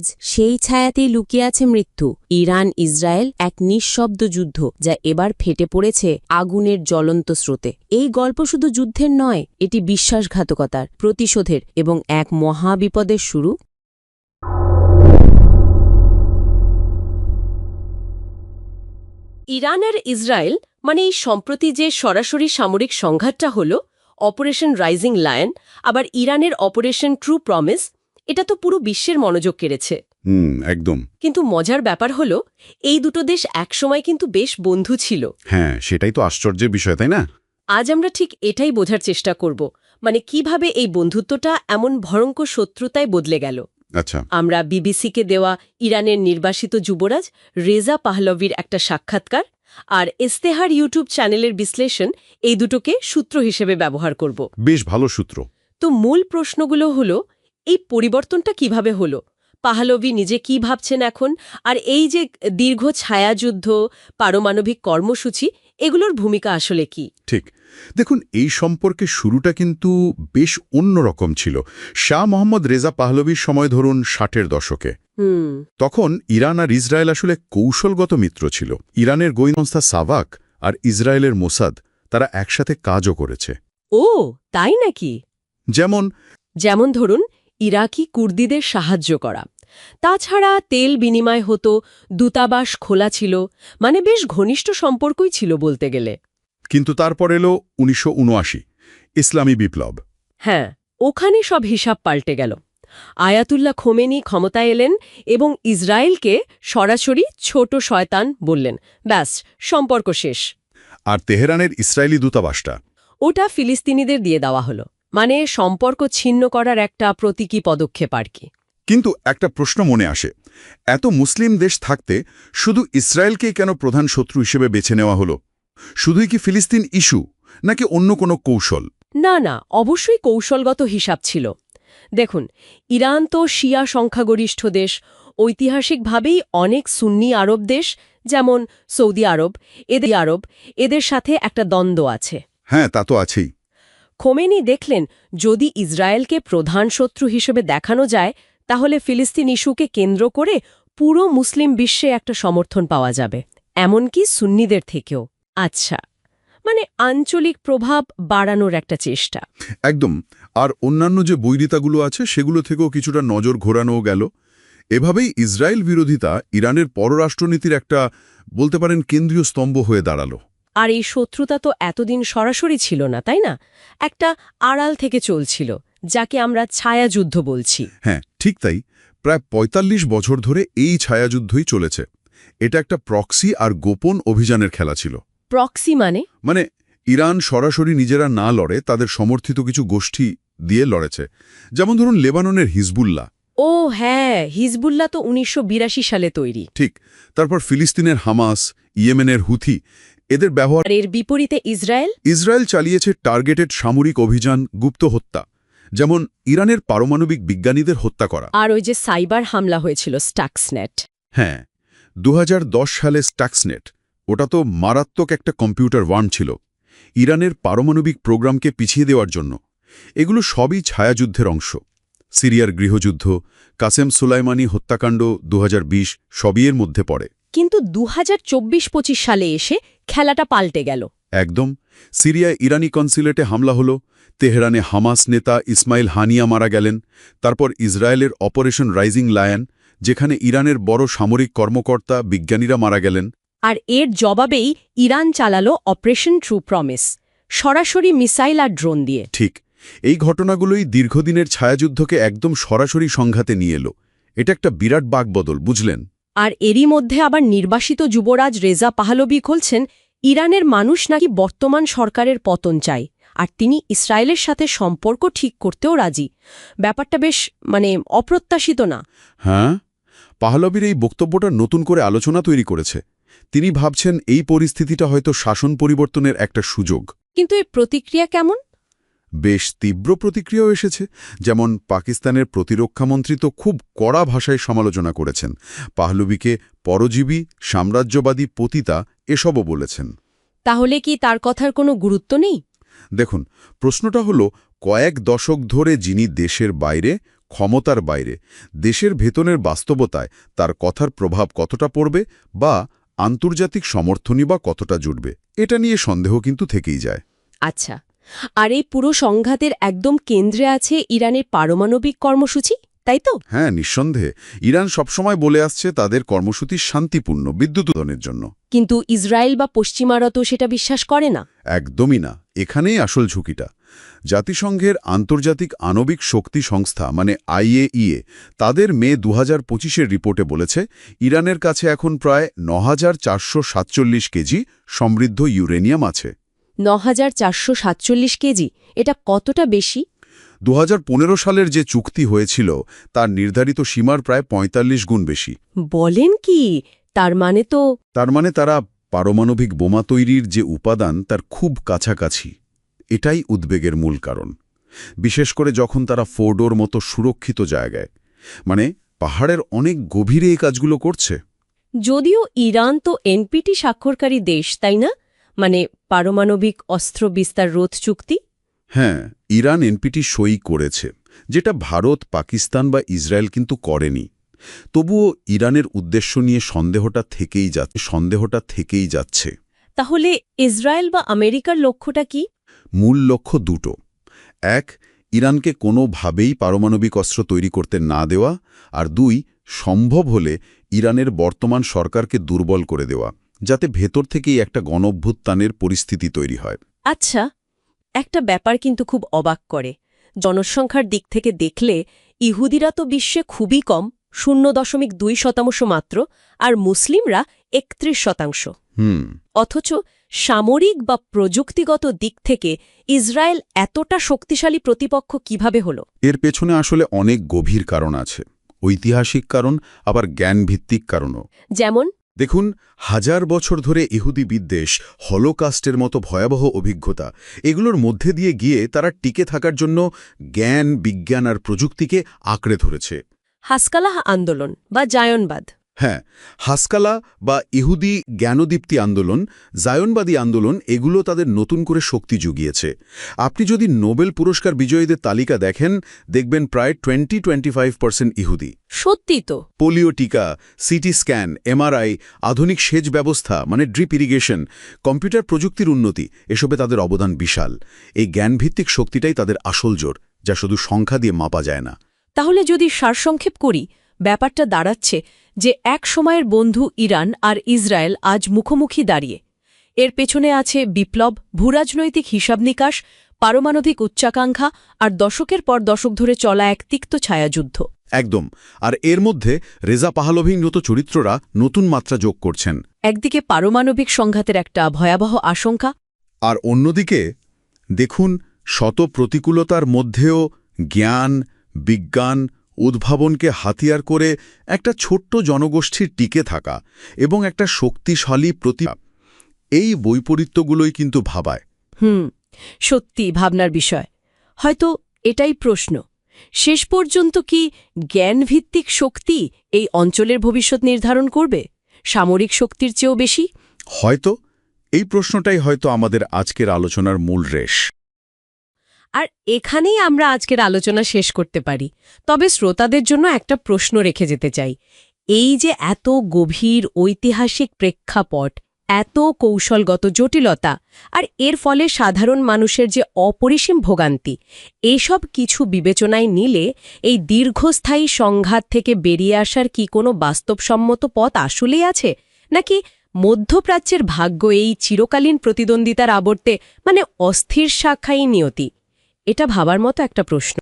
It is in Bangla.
যুবরাজ সেই ছায়াতেই লুকিয়ে আছে মৃত্যু। ইরান, ইসরায়েল, এক নিঃশব্দ যুদ্ধ যা এবার ফেটে পড়েছে আগুনের জ্বলন্ত স্রোতে। এই গল্প শুধু যুদ্ধের নয়, এটি বিশ্বাসঘাতকতার প্রতিশোধের এবং এক মহাবিপদের শুরু। ইরান আর ইসরায়েল মানে এই সম্প্রতি যে সরাসরি সামরিক সংঘাতটা হল, অপারেশন রাইজিং লায়ন, আবার ইরানের অপারেশন ট্রু প্রমিস এটা তো পুরো বিশ্বের মনোযোগ কেড়েছে। হুম একদম। কিন্তু মজার ব্যাপার হলো এই দুটো দেশ একসময় কিন্তু বেশ বন্ধু ছিল। হ্যাঁ সেটাই তো আশ্চর্যের বিষয় তাই না? আজ আমরা ঠিক এটাই বোঝার চেষ্টা করব মানে কীভাবে এই বন্ধুত্বটা এমন ভয়ঙ্কর শত্রুতায় বদলে গেল। আচ্ছা। আমরা বিবিসিকে দেওয়া ইরানের নির্বাসিত যুবরাজ রেজা পাহলভির একটা সাক্ষাৎকার আর ইস্তেহার ইউটিউব চ্যানেলের বিশ্লেষণ এই দুটোকে সূত্র হিসেবে ব্যবহার করব। বেশ ভালো সূত্র। তো মূল প্রশ্নগুলো হলো এই পরিবর্তনটা কীভাবে হলো? পাহলভি নিজে কি ভাবছেন এখন? আর এই যে দীর্ঘ ছায়াযুদ্ধ পারমাণবিক কর্মসূচি এগুলোর ভূমিকা আসলে কি? ঠিক। দেখুন এই সম্পর্কে শুরুটা কিন্তু বেশ অন্যরকম ছিল। শাহ মোহাম্মদ রেজা পাহলবির সময় ধরুন ষাটের দশকে। হুম। তখন ইরান আর ইসরায়েল আসলে কৌশলগত মিত্র ছিল। ইরানের গোয়েন্দা সাভাক আর ইসরায়েলের মোসাদ তারা একসাথে কাজও করেছে। ও তাই নাকি? যেমন যেমন ধরুন ইরাকি কুর্দিদের সাহায্য করা। তাছাড়া তেল বিনিময় হতো দূতাবাস খোলা ছিল মানে বেশ ঘনিষ্ঠ সম্পর্কই ছিল বলতে গেলে। কিন্তু তারপর এলো উনিশশো উনআশি ইসলামী বিপ্লব। হ্যাঁ ওখানে সব হিসাব পাল্টে গেল। আয়াতুল্লাহ খোমেনি ক্ষমতায় এলেন এবং ইসরায়েলকে সরাসরি ছোট শয়তান বললেন। ব্যাস সম্পর্ক শেষ। আর তেহরানের ইসরায়েলি দূতাবাসটা? ওটা ফিলিস্তিনিদের দিয়ে দেওয়া হলো। মানে সম্পর্ক ছিন্ন করার একটা প্রতীকী পদক্ষেপ আর কি। কিন্তু একটা প্রশ্ন মনে আসে। এত মুসলিম দেশ থাকতে শুধু ইসরায়েলকেই কেন প্রধান শত্রু হিসেবে বেছে নেওয়া হলো? শুধুই কি ফিলিস্তিন ইস্যু নাকি অন্য কোনো কৌশল? না না অবশ্যই কৌশলগত হিসাব ছিল। দেখুন ইরান তো শিয়া সংখ্যাগরিষ্ঠ দেশ। ঐতিহাসিকভাবেই অনেক সুন্নি আরব দেশ যেমন সৌদি আরব এদের আরব এদের সাথে একটা দ্বন্দ্ব আছে। হ্যাঁ তা তো আছেই। খোমেনি দেখলেন, যদি ইসরায়েলকে প্রধান শত্রু হিসেবে দেখানো যায়, তাহলে ফিলিস্তিন ইস্যুকে কেন্দ্র করে পুরো মুসলিম বিশ্বে একটা সমর্থন পাওয়া যাবে। এমনকি সুন্নিদের থেকেও। আচ্ছা মানে আঞ্চলিক প্রভাব বাড়ানোর একটা চেষ্টা। একদম, আর অন্যান্য যে বৈরিতাগুলো আছে, সেগুলো থেকেও কিছুটা নজর ঘোরানোও গেল। এভাবেই ইসরায়েল বিরোধিতা ইরানের পররাষ্ট্রনীতির একটা, বলতে পারেন, কেন্দ্রীয় স্তম্ভ হয়ে দাঁড়াল। আর এই শত্রুতা তো এতদিন সরাসরি ছিল না তাই না? একটা আড়াল থেকে চলছিল যাকে আমরা ছায়াযুদ্ধ বলছি। হ্যাঁ ঠিক তাই। প্রায় ৪৫ বছর ধরে এই ছায়াযুদ্ধই চলেছে। এটা একটা প্রক্সি আর গোপন অভিযানের খেলা ছিল। প্রক্সি মানে? মানে ইরান সরাসরি নিজেরা না লড়ে তাদের সমর্থিত কিছু গোষ্ঠী দিয়ে লড়েছে। যেমন ধরুন লেবাননের হিজবুল্লাহ। ও হ্যাঁ হিজবুল্লাহ তো উনিশশো বিরাশি সালে তৈরি। ঠিক তারপর ফিলিস্তিনের হামাস ইয়েমেনের হুথি এদের ব্যবহার এর বিপরীতে ইসরায়েল? ইসরায়েল চালিয়েছে টার্গেটেড সামরিক অভিযান গুপ্ত হত্যা যেমন ইরানের পারমাণবিক বিজ্ঞানীদের হত্যা করা। আর ওই যে সাইবার হামলা হয়েছিল স্টাক্সনেট। হ্যাঁ দু হাজার দশ সালে স্টাক্সনেট ওটা তো মারাত্মক একটা কম্পিউটার ওয়ার্ম ছিল ইরানের পারমাণবিক প্রোগ্রামকে পিছিয়ে দেওয়ার জন্য। এগুলো সবই ছায়াযুদ্ধের অংশ। সিরিয়ার গৃহযুদ্ধ কাসেম সুলাইমানি হত্যাকাণ্ড দু সবই এর মধ্যে পড়ে। কিন্তু দু হাজার সালে এসে খেলাটা পাল্টে গেল। একদম। সিরিয়ায় ইরানি কনসুলেটে হামলা হলো তেহরানে হামাস নেতা ইসমাইল হানিয়া মারা গেলেন তারপর ইসরায়েলের অপারেশন রাইজিং লায়ন যেখানে ইরানের বড় সামরিক কর্মকর্তা বিজ্ঞানীরা মারা গেলেন। আর এর জবাবেই ইরান চালালো অপারেশন ট্রু প্রমিস সরাসরি মিসাইল আর ড্রোন দিয়ে। ঠিক। এই ঘটনাগুলোই দীর্ঘদিনের ছায়াযুদ্ধকে একদম সরাসরি সংঘাতে নিয়ে এলো। এটা একটা বিরাট বাকবদল বুঝলেন? আর এরই মধ্যে আবার নির্বাসিত যুবরাজ রেজা পাহলবি বলছেন ইরানের মানুষ নাকি বর্তমান সরকারের পতন চায় আর তিনি ইসরায়েলের সাথে সম্পর্ক ঠিক করতেও রাজি। ব্যাপারটা বেশ মানে অপ্রত্যাশিত না। হ্যাঁ? পাহলবির এই বক্তব্যটা নতুন করে আলোচনা তৈরি করেছে। তিনি ভাবছেন এই পরিস্থিতিটা হয়তো শাসন পরিবর্তনের একটা সুযোগ। কিন্তু এই প্রতিক্রিয়া কেমন? বেশ তীব্র প্রতিক্রিয়াও এসেছে যেমন পাকিস্তানের প্রতিরক্ষামন্ত্রী তো খুব কড়া ভাষায় সমালোচনা করেছেন। পাহলবিকে পরজীবী সাম্রাজ্যবাদী পতিতা এসবও বলেছেন। তাহলে কি তার কথার কোনো গুরুত্ব নেই? দেখুন প্রশ্নটা হলো কয়েক দশক ধরে যিনি দেশের বাইরে ক্ষমতার বাইরে দেশের ভেতনের বাস্তবতায় তার কথার প্রভাব কতটা পড়বে বা আন্তর্জাতিক সমর্থনই বা কতটা জুটবে এটা নিয়ে সন্দেহ কিন্তু থেকেই যায়। আচ্ছা। আর এই পুরো সংঘাতের একদম কেন্দ্রে আছে ইরানের পারমাণবিক কর্মসূচি তাই তো? হ্যাঁ নিঃসন্দেহে। ইরান সবসময় বলে আসছে তাদের কর্মসূচি শান্তিপূর্ণ বিদ্যুৎ উৎপাদনের জন্য। কিন্তু ইসরায়েল বা পশ্চিমারা তো সেটা বিশ্বাস করে না। একদমই না। এখানেই আসল ঝুঁকিটা। জাতিসংঘের আন্তর্জাতিক আণবিক শক্তি সংস্থা মানে আইএইএ তাদের মে দু হাজার পঁচিশের রিপোর্টে বলেছে ইরানের কাছে এখন প্রায় ন চারশো সাতচল্লিশ কেজি সমৃদ্ধ ইউরেনিয়াম আছে। ন হাজার চারশো সাতচল্লিশ কেজি। এটা কতটা বেশি? দু হাজার পনেরো সালের যে চুক্তি হয়েছিল তার নির্ধারিত সীমার প্রায় ৪৫ গুণ বেশি। বলেন কি? তার মানে তো তার মানে তারা পারমাণবিক বোমা তৈরির যে উপাদান তার খুব কাছাকাছি। এটাই উদ্বেগের মূল কারণ। বিশেষ করে যখন তারা ফোর্ডোর মতো সুরক্ষিত জায়গায়। মানে পাহাড়ের অনেক গভীরে এই কাজগুলো করছে। যদিও ইরান তো এনপিটি স্বাক্ষরকারী দেশ তাই না? মানে পারমাণবিক অস্ত্র বিস্তার রোধ চুক্তি? হ্যাঁ ইরান এনপিটি সই করেছে যেটা ভারত পাকিস্তান বা ইসরায়েল কিন্তু করেনি। তবুও ইরানের উদ্দেশ্য নিয়ে সন্দেহটা থেকেই যাচ্ছে সন্দেহটা থেকেই যাচ্ছে। তাহলে ইসরায়েল বা আমেরিকার লক্ষ্যটা কি? মূল লক্ষ্য দুটো। এক ইরানকে কোনোভাবেই পারমাণবিক অস্ত্র তৈরি করতে না দেওয়া আর দুই সম্ভব হলে ইরানের বর্তমান সরকারকে দুর্বল করে দেওয়া। যাতে ভেতর থেকেই একটা গণভ্যুত্থানের পরিস্থিতি তৈরি হয়। আচ্ছা একটা ব্যাপার কিন্তু খুব অবাক করে। জনসংখ্যার দিক থেকে দেখলে ইহুদিরা তো বিশ্বে খুবই কম শূন্য দশমিক দুই শতাংশ মাত্র আর মুসলিমরা একত্রিশ শতাংশ। হুম। অথচ সামরিক বা প্রযুক্তিগত দিক থেকে ইসরায়েল এতটা শক্তিশালী প্রতিপক্ষ কীভাবে হল? এর পেছনে আসলে অনেক গভীর কারণ আছে। ঐতিহাসিক কারণ আবার জ্ঞানভিত্তিক কারণও। যেমন দেখুন, হাজার বছর ধরে ইহুদি বিদ্বেষ, হলোকাস্টের মতো ভয়াবহ অভিজ্ঞতা, এগুলোর মধ্যে দিয়ে গিয়ে তারা টিকে থাকার জন্য জ্ঞান, বিজ্ঞান আর প্রযুক্তিকে আঁকড়ে ধরেছে। হাসকালাহ আন্দোলন বা জায়নবাদ। হ্যাঁ হাসকালা বা ইহুদি জ্ঞানদীপ্তি আন্দোলন জায়নবাদী আন্দোলন এগুলো তাদের নতুন করে শক্তি জুগিয়েছে। আপনি যদি নোবেল পুরস্কার বিজয়ীদের তালিকা দেখেন দেখবেন প্রায় টোয়েন্টি টোয়েন্টি ফাইভ পার্সেন্ট ইহুদি। সত্যি তো। পোলিও টিকা সিটি স্ক্যান এমআরআই আধুনিক সেচ ব্যবস্থা মানে ড্রিপ ইরিগেশন কম্পিউটার প্রযুক্তির উন্নতি এসবে তাদের অবদান বিশাল। এই জ্ঞানভিত্তিক শক্তিটাই তাদের আসল জোর যা শুধু সংখ্যা দিয়ে মাপা যায় না। তাহলে যদি সারসংক্ষেপ করি ব্যাপারটা দাঁড়াচ্ছে যে এক সময়ের বন্ধু ইরান আর ইসরায়েল আজ মুখোমুখি দাঁড়িয়ে। এর পেছনে আছে বিপ্লব ভূরাজনৈতিক হিসাব নিকাশ পারমাণবিক উচ্চাকাঙ্ক্ষা আর দশকের পর দশক ধরে চলা এক তিক্ত ছায়াযুদ্ধ। একদম। আর এর মধ্যে রেজা পাহালভির মতো চরিত্ররা নতুন মাত্রা যোগ করছেন। একদিকে পারমাণবিক সংঘাতের একটা ভয়াবহ আশঙ্কা। আর অন্যদিকে দেখুন শত প্রতিকূলতার মধ্যেও জ্ঞান বিজ্ঞান উদ্ভাবনকে হাতিয়ার করে একটা ছোট্ট জনগোষ্ঠীর টিকে থাকা এবং একটা শক্তিশালী প্রতি এই বৈপরীত্যগুলোই কিন্তু ভাবায়। হুম সত্যি ভাবনার বিষয়। হয়তো এটাই প্রশ্ন। শেষ পর্যন্ত কি জ্ঞানভিত্তিক শক্তি এই অঞ্চলের ভবিষ্যৎ নির্ধারণ করবে? সামরিক শক্তির চেয়েও বেশি? হয়তো এই প্রশ্নটাই হয়তো আমাদের আজকের আলোচনার মূল রেশ। আর এখানেই আমরা আজকের আলোচনা শেষ করতে পারি। তবে শ্রোতাদের জন্য একটা প্রশ্ন রেখে যেতে চাই। এই যে এত গভীর ঐতিহাসিক প্রেক্ষাপট, এত কৌশলগত জটিলতা, আর এর ফলে সাধারণ মানুষের যে অপরিসীম ভোগান্তি, এসব কিছু বিবেচনায় নিলে এই দীর্ঘস্থায়ী সংঘাত থেকে বেরিয়ে আসার কি কোনো বাস্তবসম্মত পথ আসলেই আছে? নাকি মধ্যপ্রাচ্যের ভাগ্য এই চিরকালীন প্রতিদ্বন্দ্বিতার আবর্তে মানে অস্থির শাখাই নিয়তি? এটা ভাবার মতো একটা প্রশ্ন।